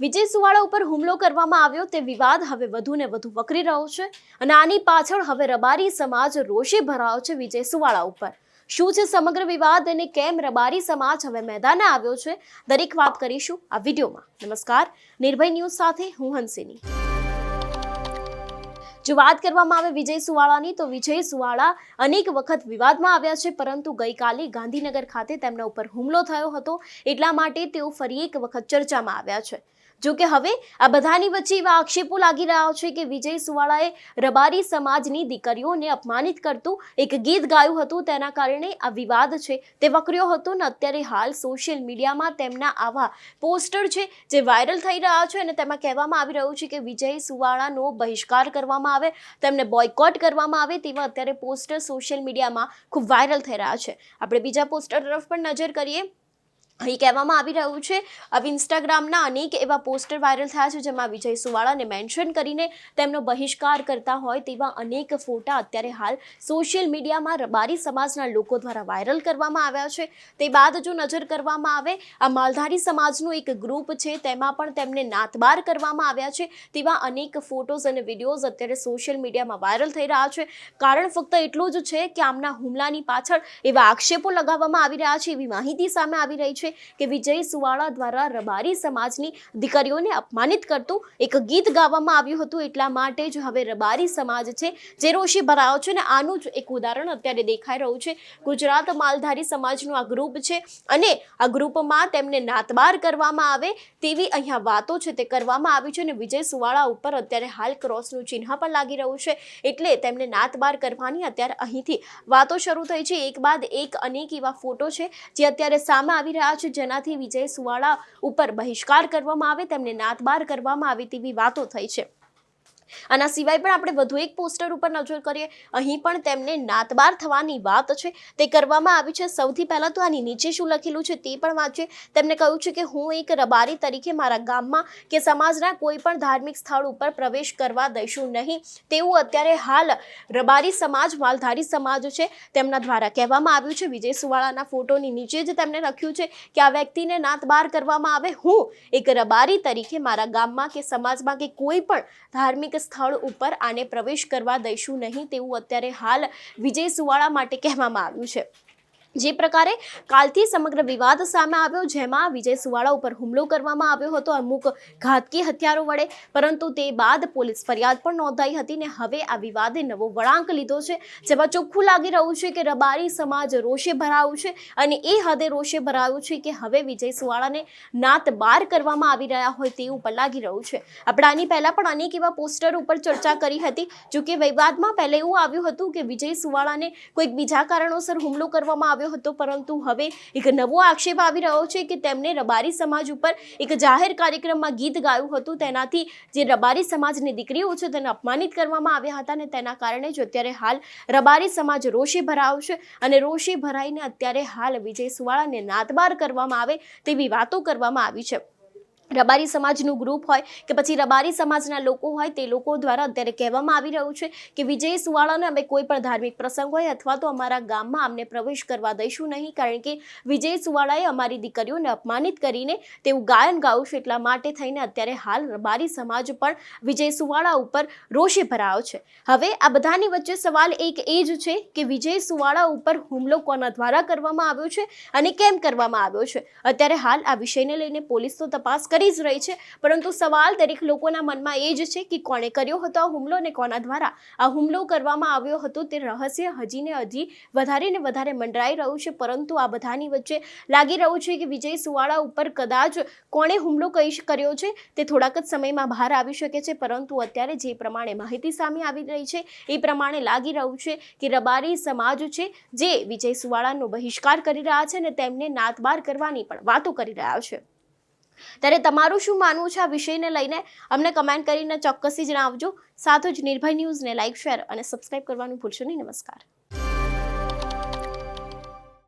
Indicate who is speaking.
Speaker 1: વિજય સુવાળા ઉપર હુમલો કરવામાં આવ્યો તે વિવાદ હવે વધુ ને વધુ વકરી રહ્યો છે અને આની પાછળ હવે રબારી સમાજ રોષે ભરાયો છે વિજય સુવાળા ઉપર. શું છે સમગ્ર વિવાદ અને કેમ રબારી સમાજ હવે મેદાને આવ્યો છે? દરેક વાત કરીશું આ વિડીયોમાં. નમસ્કાર. નિર્ભય ન્યૂઝ સાથે હું હંસિની. જો વાત કરવામાં આવે વિજય સુવાળાની, તો વિજય સુવાળા અનેક વખત વિવાદમાં આવ્યા છે, પરંતુ ગઈકાલે ગાંધીનગર ખાતે તેમના ઉપર હુમલો થયો હતો. એટલા માટે તેઓ ફરી એક વખત ચર્ચામાં આવ્યા છે. જો કે હવે આ બધાની વચ્ચે એવા આક્ષેપો લાગી રહ્યા છે કે વિજય સુવાળાએ રબારી સમાજની દીકરીઓને અપમાનિત કરતું એક ગીત ગાયું હતું. તેના કારણે આ વિવાદ છે તે વકર્યો હતો ને અત્યારે હાલ સોશિયલ મીડિયામાં તેમના આવા પોસ્ટર છે જે વાયરલ થઈ રહ્યા છે અને તેમાં કહેવામાં આવી રહ્યું છે કે વિજય સુવાળાનો બહિષ્કાર કરવામાં આવે, તેમને બોયકોટ કરવામાં આવે તેવા અત્યારે પોસ્ટર સોશિયલ મીડિયામાં ખૂબ વાયરલ થઈ રહ્યા છે. આપણે બીજા પોસ્ટર તરફ પણ નજર કરીએ. અહીં કહેવામાં આવી રહ્યું છે હવે ઇન્સ્ટાગ્રામના અનેક એવા પોસ્ટર વાયરલ થયા છે, જેમાં વિજય સુવાળાને મેન્શન કરીને તેમનો બહિષ્કાર કરતા હોય તેવા અનેક ફોટા અત્યારે હાલ સોશિયલ મીડિયામાં રબારી સમાજના લોકો દ્વારા વાયરલ કરવામાં આવ્યા છે. તે બાદ જો નજર કરવામાં આવે, આ માલધારી સમાજનું એક ગ્રુપ છે, તેમાં પણ તેમને નાતબાર કરવામાં આવ્યા છે. તેવા અનેક ફોટોઝ અને વિડીયોઝ અત્યારે સોશિયલ મીડિયામાં વાયરલ થઈ રહ્યા છે. કારણ ફક્ત એટલું જ છે કે આમના હુમલાની પાછળ એવા આક્ષેપો લગાવવામાં આવી રહ્યા છે, એવી માહિતી સામે આવી રહી છે. કે વિજય સુવાળા દ્વારા રબારી સમાજની દીકરીઓને અપમાનિત કરતું એક ગીત ગાવામાં આવ્યું હતું. એટલા માટે જ હવે રબારી સમાજ છે જે રોષે ભરાયો છે અને આનું જ એક ઉદાહરણ અત્યારે દેખાઈ રહ્યું છે. ગુજરાત માલધારી સમાજનું આ ગ્રુપ છે અને આ ગ્રુપમાં તેમને નાતબાર કરવામાં આવે તેવી અહીંયા વાતો છે તે કરવામાં આવી છે અને વિજય સુવાળા ઉપર અત્યારે હાલ ક્રોસનું ચિહ્ન પણ લાગી રહ્યું છે. એટલે તેમને નાતબાર કરવાની અત્યારે અહીંથી વાતો શરૂ થઈ છે. એક બાદ એક અનેક એવા ફોટો છે જે અત્યારે સામે આવી રહ્યા છે જેનાથી વિજય સુવાળા ઉપર બહિષ્કાર કરવામાં આવે, તેમને નાતબાર કરવામાં આવે તેવી વાતો થઈ છે. આના સિવાય પણ આપણે વધુ એક પોસ્ટર ઉપર નજર કરીએ, અહીં પણ તેમને નાતબાર થવાની વાત છે. તે કરવામાં આવી છે. સૌથી પહેલાં તો આની નીચે શું લખેલું છે તે પણ વાંચીએ. તેમને કહ્યું છે કે હું એક રબારી તરીકે મારા ગામમાં કે સમાજના કોઈ પણ ધાર્મિક સ્થળ ઉપર પ્રવેશ કરવા દઈશું નહીં. તેવું અત્યારે હાલ રબારી સમાજ, માલધારી સમાજ છે. તેમના દ્વારા કહેવામાં આવ્યું છે. વિજય સુવાળાના ફોટોની નીચે જ તેમણે લખ્યું છે કે આ વ્યક્તિને નાતબાર કરવામાં આવે. હું એક રબારી તરીકે મારા ગામમાં કે સમાજમાં કે કોઈ પણ ધાર્મિક સ્થળ ઉપર આને પ્રવેશ કરવા દઈશું નહીં તેવું અત્યારે હાલ વિજય સુવાળા માટે કહેવામાં આવ્યું છે. જે પ્રકારે કાલથી સમગ્ર વિવાદ સામે આવ્યો, જેમાં વિજય સુવાળા ઉપર હુમલો કરવામાં આવ્યો હતો. અમુક ઘાતકી હથિયારો વડે, પરંતુ તે બાદ પોલીસ ફરિયાદ પણ નોંધાઈ હતી ને હવે આ વિવાદે નવો વળાંક લીધો છે, જેમાં ચોખ્ખું લાગી રહ્યું છે કે રબારી સમાજ રોષે ભરાયું છે અને એ હદે રોષે ભરાયું છે કે હવે વિજય સુવાળાને નાત બાર કરવામાં આવી રહ્યા હોય તેવું પણ લાગી રહ્યું છે. આપણે આની પહેલાં પણ અનેક એવા પોસ્ટર ઉપર ચર્ચા કરી હતી જો કે વિવાદમાં પહેલા એવું આવ્યું હતું કે વિજય સુવાળાને કોઈક બીજા કારણોસર હુમલો કરવામાં આવ્યો હતો, પરંતુ હવે એક નવો આક્ષેપ આવી રહ્યો છે કે તેમણે રબારી સમાજ ઉપર એક જાહેર કાર્યક્રમમાં ગીત ગાયું હતું. તેનાથી જે રબારી સમાજની દીકરીઓ છે, તેને અપમાનિત કરવામાં આવ્યા હતા અને તેના કારણે જ અત્યારે હાલ રબારી સમાજ રોષે ભરાયો છે અને રોષે ભરાઈને અત્યારે હાલ વિજય સુવાળાને નાતબાર કરવામાં આવે તેવી વાતો કરવામાં આવી છે. રબારી સમાજનું ગ્રુપ હોય કે પછી રબારી સમાજના લોકો હોય, તે લોકો દ્વારા અત્યારે કહેવામાં આવી રહ્યું છે કે વિજય સુવાળાને અમે કોઈ પણ ધાર્મિક પ્રસંગ હોય અથવા તો અમારા ગામમાં અમને પ્રવેશ કરવા દઈશું નહીં, કારણ કે વિજય સુવાળાએ અમારી દીકરીઓને અપમાનિત કરીને તેવું ગાયન ગાવું છે એટલા માટે થઈને અત્યારે હાલ રબારી સમાજ પણ વિજય સુવાળા ઉપર રોષે ભરાયો છે. હવે આ બધાની વચ્ચે સવાલ એક એ જ છે કે વિજય સુવાળા ઉપર હુમલો કોના દ્વારા કરવામાં આવ્યો છે અને કેમ કરવામાં આવ્યો છે? અત્યારે હાલ આ વિષયને લઈને પોલીસ તો તપાસ કરી જ રહી છે. પરંતુ સવાલ દરેક લોકોના મનમાં એ જ છે કે કોણે કર્યો હતો આ હુમલો અને કોના દ્વારા આ હુમલો કરવામાં આવ્યો હતો તે રહસ્ય હજી ને હજી વધારે ને વધારે મંડરાઈ રહ્યું છે. પરંતુ આ બધાની વચ્ચે લાગી રહ્યું છે કે વિજય સુવાળા ઉપર કદાચ કોણે હુમલો કહી કર્યો છે તે થોડાક જ સમયમાં બહાર આવી શકે છે. પરંતુ અત્યારે જે પ્રમાણે માહિતી સામે આવી રહી છે એ પ્રમાણે લાગી રહ્યું છે કે રબારી સમાજ છે જે વિજય સુવાળાનો બહિષ્કાર કરી રહ્યા છે અને તેમને નાતબાર કરવાની પણ વાતો કરી રહ્યા છે. ત્યારે તમારું શું માનવું છે આ વિષયને લઈને? અમને કમેન્ટ કરીને ચોક્કસથી જણાવજો. સાથે જ નિર્ભય ન્યૂઝને લાઇક શેર અને સબસ્ક્રાઇબ કરવાનું ભૂલશો નહીં. નમસ્કાર.